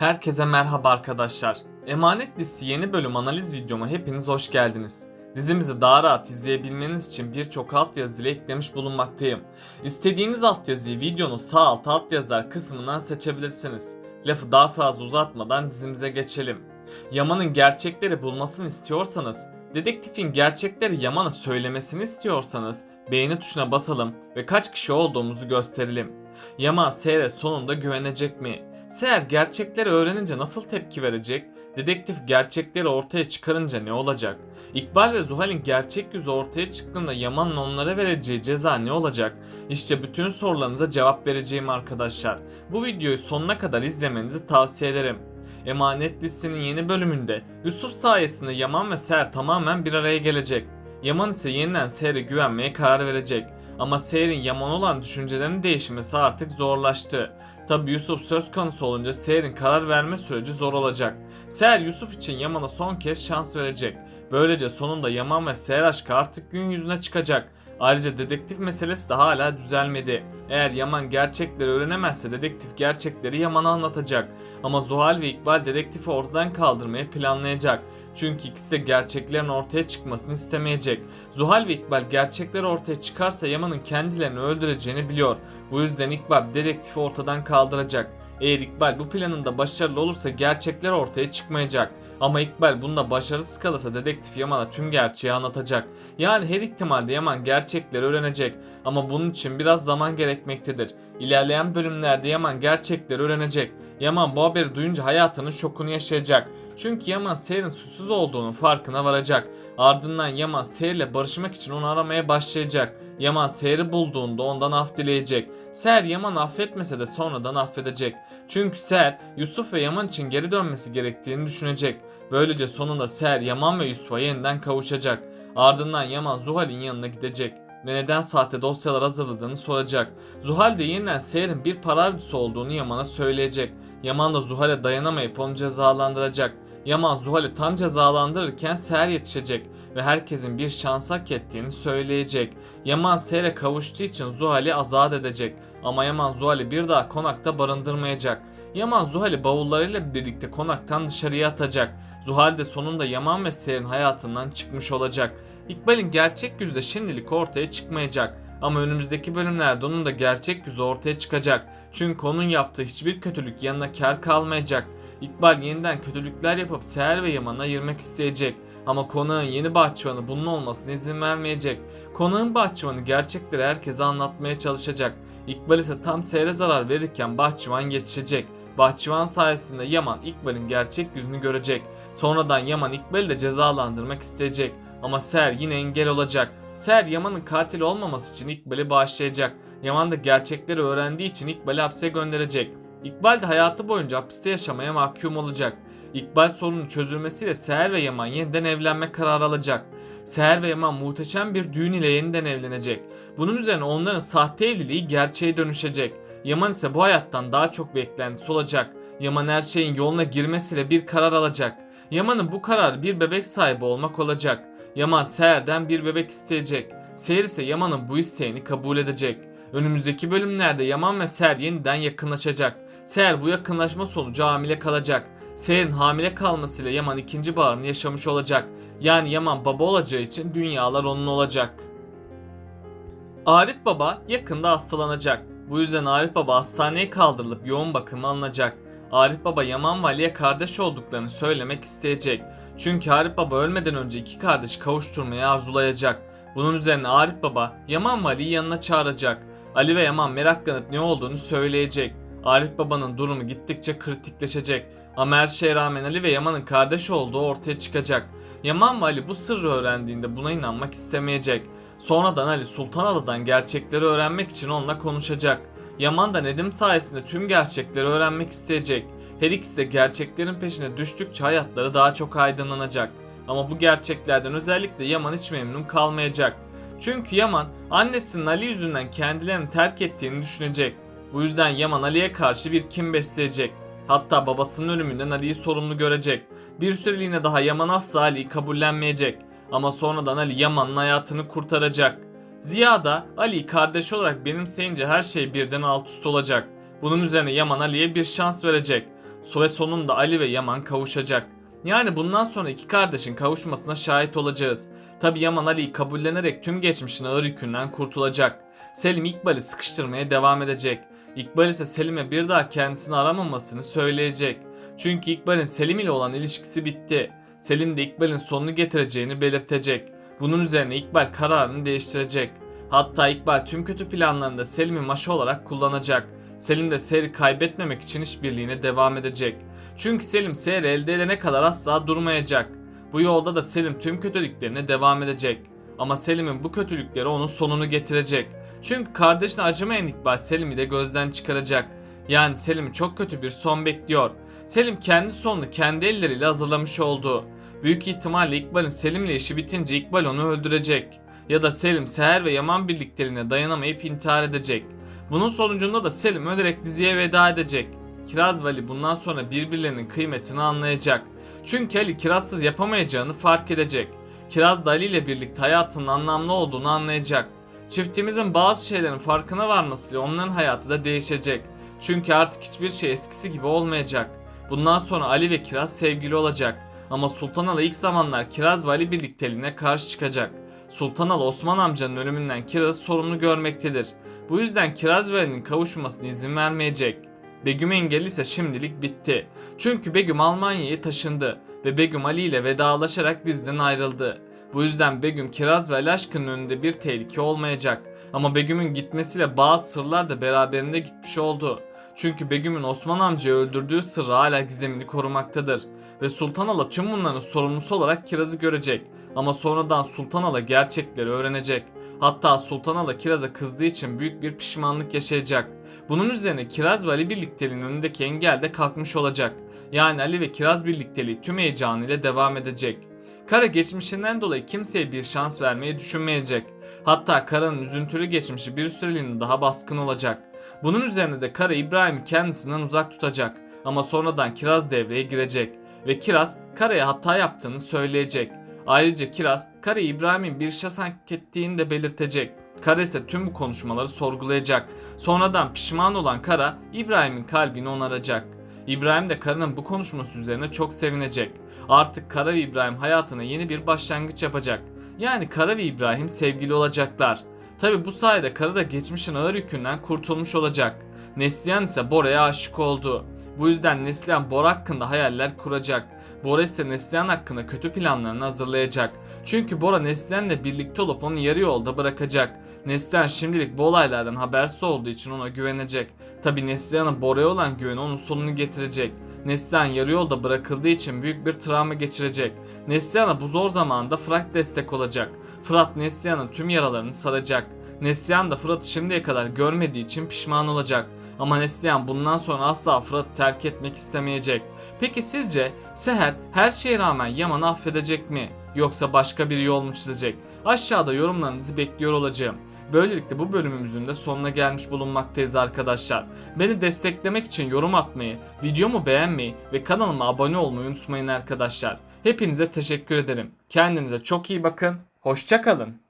Herkese merhaba arkadaşlar. Emanet Listesi yeni bölüm analiz videoma hepiniz hoş geldiniz. Dizimizi daha rahat izleyebilmeniz için birçok altyazı ile eklemiş bulunmaktayım. İstediğiniz altyazıyı videonun sağ alt altyazılar kısmından seçebilirsiniz. Lafı daha fazla uzatmadan dizimize geçelim. Yaman'ın gerçekleri bulmasını istiyorsanız, dedektifin gerçekleri Yaman'a söylemesini istiyorsanız beğeni tuşuna basalım ve kaç kişi olduğumuzu gösterelim. Yaman Seher'e sonunda güvenecek mi? Seher gerçekleri öğrenince nasıl tepki verecek? Dedektif gerçekleri ortaya çıkarınca ne olacak? İkbal ve Zuhal'in gerçek yüzü ortaya çıktığında Yaman'ın onlara vereceği ceza ne olacak? İşte bütün sorularınıza cevap vereceğim arkadaşlar. Bu videoyu sonuna kadar izlemenizi tavsiye ederim. Emanet dizisinin yeni bölümünde Yusuf sayesinde Yaman ve Seher tamamen bir araya gelecek. Yaman ise yeniden Seher'e güvenmeye karar verecek. Ama Seher'in Yaman olan düşüncelerinin değişmesi artık zorlaştı. Tabi Yusuf söz konusu olunca Seher'in karar verme süreci zor olacak. Seher Yusuf için Yaman'a son kez şans verecek. Böylece sonunda Yaman ve Seher aşkı artık gün yüzüne çıkacak. Ayrıca dedektif meselesi de hala düzelmedi. Eğer Yaman gerçekleri öğrenemezse dedektif gerçekleri Yaman'a anlatacak. Ama Zuhal ve İkbal dedektifi ortadan kaldırmayı planlayacak. Çünkü ikisi de gerçeklerin ortaya çıkmasını istemeyecek. Zuhal ve İkbal gerçekler ortaya çıkarsa Yaman'ın kendilerini öldüreceğini biliyor. Bu yüzden İkbal dedektifi ortadan kaldıracak. Eğer İkbal bu planında başarılı olursa gerçekler ortaya çıkmayacak. Ama İkbal bunda başarısız kalırsa dedektif Yaman'a tüm gerçeği anlatacak. Yani her ihtimalde Yaman gerçekleri öğrenecek. Ama bunun için biraz zaman gerekmektedir. İlerleyen bölümlerde Yaman gerçekleri öğrenecek. Yaman bu haberi duyunca hayatının şokunu yaşayacak. Çünkü Yaman Seher'in suçsuz olduğunun farkına varacak. Ardından Yaman Seher'le barışmak için onu aramaya başlayacak. Yaman Seher'i bulduğunda ondan af dileyecek. Seher Yaman affetmese de sonradan affedecek. Çünkü Seher Yusuf ve Yaman için geri dönmesi gerektiğini düşünecek. Böylece sonunda Seher Yaman ve Yusuf'a yeniden kavuşacak. Ardından Yaman Zuhal'in yanına gidecek ve neden sahte dosyalar hazırladığını soracak. Zuhal de yeniden Seher'in bir para olduğunu Yaman'a söyleyecek. Yaman da Zuhal'e dayanamayıp onu cezalandıracak. Yaman Zuhal'i tam cezalandırırken Seher yetişecek ve herkesin bir şans hak ettiğini söyleyecek. Yaman Seher'e kavuştuğu için Zuhal'i azat edecek ama Yaman Zuhal'i bir daha konakta barındırmayacak. Yaman Zuhal'i bavullarıyla birlikte konaktan dışarıya atacak. Zuhal de sonunda Yaman ve Seher'in hayatından çıkmış olacak. İkbal'in gerçek yüzü de şimdilik ortaya çıkmayacak. Ama önümüzdeki bölümlerde onun da gerçek yüzü ortaya çıkacak. Çünkü onun yaptığı hiçbir kötülük yanına kar kalmayacak. İkbal yeniden kötülükler yapıp Seher ve Yaman'ı ayırmak isteyecek. Ama konağın yeni bahçıvanı bunun olmasına izin vermeyecek. Konağın bahçıvanı gerçekleri herkese anlatmaya çalışacak. İkbal ise tam Seher'e zarar verirken bahçıvan yetişecek. Bahçıvan sayesinde Yaman İkbal'in gerçek yüzünü görecek. Sonradan Yaman İkbal'i de cezalandırmak isteyecek. Ama Seher yine engel olacak. Seher Yaman'ın katil olmaması için İkbal'i bağışlayacak. Yaman da gerçekleri öğrendiği için İkbal'i hapse gönderecek. İkbal de hayatı boyunca hapiste yaşamaya mahkum olacak. İkbal sorunun çözülmesiyle Seher ve Yaman yeniden evlenme kararı alacak. Seher ve Yaman muhteşem bir düğün ile yeniden evlenecek. Bunun üzerine onların sahte evliliği gerçeğe dönüşecek. Yaman ise bu hayattan daha çok beklentisi olacak. Yaman her şeyin yoluna girmesiyle bir karar alacak. Yaman'ın bu kararı bir bebek sahibi olmak olacak. Yaman Seher'den bir bebek isteyecek. Seher ise Yaman'ın bu isteğini kabul edecek. Önümüzdeki bölümlerde Yaman ve Seher yeniden yakınlaşacak. Seher bu yakınlaşma sonucu hamile kalacak. Seher'in hamile kalmasıyla Yaman ikinci baharını yaşamış olacak. Yani Yaman baba olacağı için dünyalar onun olacak. Arif Baba yakında hastalanacak. Bu yüzden Arif Baba hastaneye kaldırılıp yoğun bakıma alınacak. Arif Baba Yaman ve Ali'ye kardeş olduklarını söylemek isteyecek. Çünkü Arif Baba ölmeden önce iki kardeş kavuşturmayı arzulayacak. Bunun üzerine Arif Baba Yaman ve Ali'yi yanına çağıracak. Ali ve Yaman meraklanıp ne olduğunu söyleyecek. Arif Baba'nın durumu gittikçe kritikleşecek. Ama her şeye rağmen Ali ve Yaman'ın kardeş olduğu ortaya çıkacak. Yaman ve Ali bu sırrı öğrendiğinde buna inanmak istemeyecek. Sonradan Ali Sultanalı'dan gerçekleri öğrenmek için onunla konuşacak. Yaman da Nedim sayesinde tüm gerçekleri öğrenmek isteyecek. Her ikisi de gerçeklerin peşine düştükçe hayatları daha çok aydınlanacak. Ama bu gerçeklerden özellikle Yaman hiç memnun kalmayacak. Çünkü Yaman annesinin Ali yüzünden kendilerini terk ettiğini düşünecek. Bu yüzden Yaman Ali'ye karşı bir kin besleyecek. Hatta babasının ölümünden Ali'yi sorumlu görecek. Bir süreliğine daha Yaman asla Ali'yi kabullenmeyecek. Ama sonradan Ali Yaman'ın hayatını kurtaracak. Ziya da Ali'yi kardeş olarak benimseyince her şey birden alt üst olacak. Bunun üzerine Yaman Ali'ye bir şans verecek. Ve sonunda Ali ve Yaman kavuşacak. Yani bundan sonra iki kardeşin kavuşmasına şahit olacağız. Tabi Yaman Ali'yi kabullenerek tüm geçmişin ağır yükünden kurtulacak. Selim İkbal'i sıkıştırmaya devam edecek. İkbal ise Selim'e bir daha kendisini aramamasını söyleyecek. Çünkü İkbal'in Selim ile olan ilişkisi bitti. Selim de İkbal'in sonunu getireceğini belirtecek. Bunun üzerine İkbal kararını değiştirecek. Hatta İkbal tüm kötü planlarında Selim'i maşa olarak kullanacak. Selim de seyri kaybetmemek için işbirliğine devam edecek. Çünkü Selim seyri elde edene kadar asla durmayacak. Bu yolda da Selim tüm kötülüklerine devam edecek. Ama Selim'in bu kötülükleri onun sonunu getirecek. Çünkü kardeşine acımayan İkbal Selim'i de gözden çıkaracak. Yani Selim'i çok kötü bir son bekliyor. Selim kendi sonunu kendi elleriyle hazırlamış oldu. Büyük ihtimalle İkbal'in Selim'le işi bitince İkbal onu öldürecek. Ya da Selim Seher ve Yaman birlikteliğine dayanamayıp intihar edecek. Bunun sonucunda da Selim ölerek diziye veda edecek. Kiraz ve Ali bundan sonra birbirlerinin kıymetini anlayacak. Çünkü Ali Kirazsız yapamayacağını fark edecek. Kiraz da Ali ile birlikte hayatının anlamlı olduğunu anlayacak. Çiftimizin bazı şeylerin farkına varmasıyla onların hayatı da değişecek. Çünkü artık hiçbir şey eskisi gibi olmayacak. Bundan sonra Ali ve Kiraz sevgili olacak. Ama Sultan Ala ilk zamanlar Kiraz ve Ali birlikteliğine karşı çıkacak. Sultan Ala Osman amcanın ölümünden Kiraz'ı sorumlu görmektedir. Bu yüzden Kiraz ve Ali'nin kavuşmasına izin vermeyecek. Begüm engeli ise şimdilik bitti. Çünkü Begüm Almanya'ya taşındı ve Begüm Ali ile vedalaşarak diziden ayrıldı. Bu yüzden Begüm Kiraz ve Ali aşkının önünde bir tehlike olmayacak. Ama Begüm'ün gitmesiyle bazı sırlar da beraberinde gitmiş oldu. Çünkü Begüm'ün Osman amcayı öldürdüğü sırrı hala gizemini korumaktadır. Ve Sultan Ala tüm bunların sorumlusu olarak Kiraz'ı görecek. Ama sonradan Sultan Ala gerçekleri öğrenecek. Hatta Sultan Ala Kiraz'a kızdığı için büyük bir pişmanlık yaşayacak. Bunun üzerine Kiraz ve Ali birlikteliğinin önündeki engel de kalkmış olacak. Yani Ali ve Kiraz birlikteliği tüm heyecanıyla devam edecek. Kara geçmişinden dolayı kimseye bir şans vermeyi düşünmeyecek. Hatta Kara'nın üzüntülü geçmişi bir süreliğine daha baskın olacak. Bunun üzerine de Kara İbrahim'i kendisinden uzak tutacak. Ama sonradan Kiraz devreye girecek. Ve Kiraz Kara'ya hata yaptığını söyleyecek. Ayrıca Kiraz Kara İbrahim'in bir şans hak ettiğini de belirtecek. Kara ise tüm bu konuşmaları sorgulayacak. Sonradan pişman olan Kara İbrahim'in kalbini onaracak. İbrahim de Kara'nın bu konuşması üzerine çok sevinecek. Artık Kara ve İbrahim hayatına yeni bir başlangıç yapacak. Yani Kara ve İbrahim sevgili olacaklar. Tabi bu sayede Kara da geçmişin ağır yükünden kurtulmuş olacak. Neslihan ise Bora'ya aşık oldu. Bu yüzden Neslihan Bora hakkında hayaller kuracak. Bora ise Neslihan hakkında kötü planlarını hazırlayacak. Çünkü Bora Neslihan'la birlikte olup onu yarı yolda bırakacak. Neslihan şimdilik bu olaylardan habersiz olduğu için ona güvenecek. Tabi Neslihan'ın Bora'ya olan güveni onun sonunu getirecek. Neslihan yarı yolda bırakıldığı için büyük bir travma geçirecek. Neslihan'a bu zor zamanda Fırat destek olacak. Fırat Neslihan'ın tüm yaralarını saracak. Neslihan da Fırat'ı şimdiye kadar görmediği için pişman olacak. Ama Neslihan bundan sonra asla Fırat'ı terk etmek istemeyecek. Peki sizce Seher her şeye rağmen Yaman'ı affedecek mi? Yoksa başka bir yol mu çizecek? Aşağıda yorumlarınızı bekliyor olacağım. Böylelikle bu bölümümüzün de sonuna gelmiş bulunmaktayız arkadaşlar. Beni desteklemek için yorum atmayı, videomu beğenmeyi ve kanalıma abone olmayı unutmayın arkadaşlar. Hepinize teşekkür ederim. Kendinize çok iyi bakın. Hoşçakalın.